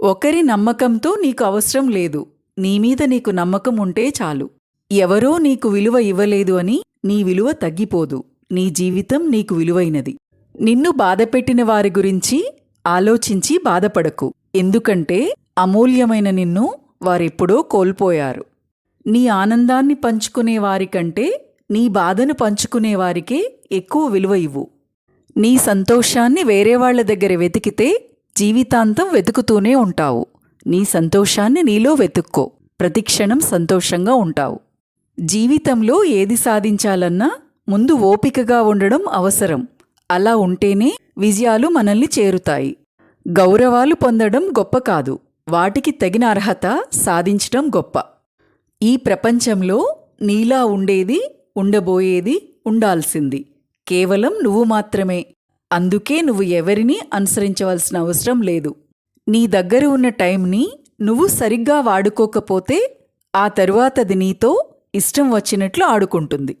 ఒకరి నమ్మకంతో నీకు అవసరం లేదు. నీ మీద నీకు నమ్మకం ఉంటే చాలు. ఎవరో నీకు విలువ ఇవ్వలేదు అని నీ విలువ తగ్గిపోదు. నీ జీవితం నీకు విలువైనది. నిన్ను బాధపెట్టిన వారి గురించి ఆలోచించి బాధపడకు. ఎందుకంటే అమూల్యమైన నిన్ను వారెప్పుడో కోల్పోయారు. నీ ఆనందాన్ని పంచుకునే వారికంటే నీ బాధను పంచుకునే వారికే ఎక్కువ విలువ ఇవ్వు. నీ సంతోషాన్ని వేరే వాళ్ళ దగ్గర వెతికితే జీవితాంతం వెతుకుతూనే ఉంటావు. నీ సంతోషాన్ని నీలో వెతుక్కో. ప్రతిక్షణం సంతోషంగా ఉంటావు. జీవితంలో ఏది సాధించాలన్నా ముందు ఓపికగా ఉండడం అవసరం. అలా ఉంటేనే విజయాలు మనల్ని చేరుతాయి. గౌరవాలు పొందడం గొప్ప కాదు. వాటికి తగిన అర్హత సాధించడం గొప్ప. ఈ ప్రపంచంలో నీలా ఉండేది ఉండబోయేది ఉండాల్సింది. కేవలం నువ్వు మాత్రమే. అందుకే నువ్వు ఎవరిని అనుసరించవలసిన అవసరం లేదు. నీ దగ్గర ఉన్న టైంని నువ్వు సరిగ్గా వాడుకోకపోతే ఆ తరువాతది నీతో ఇష్టం వచ్చినట్లు ఆడుకుంటుంది.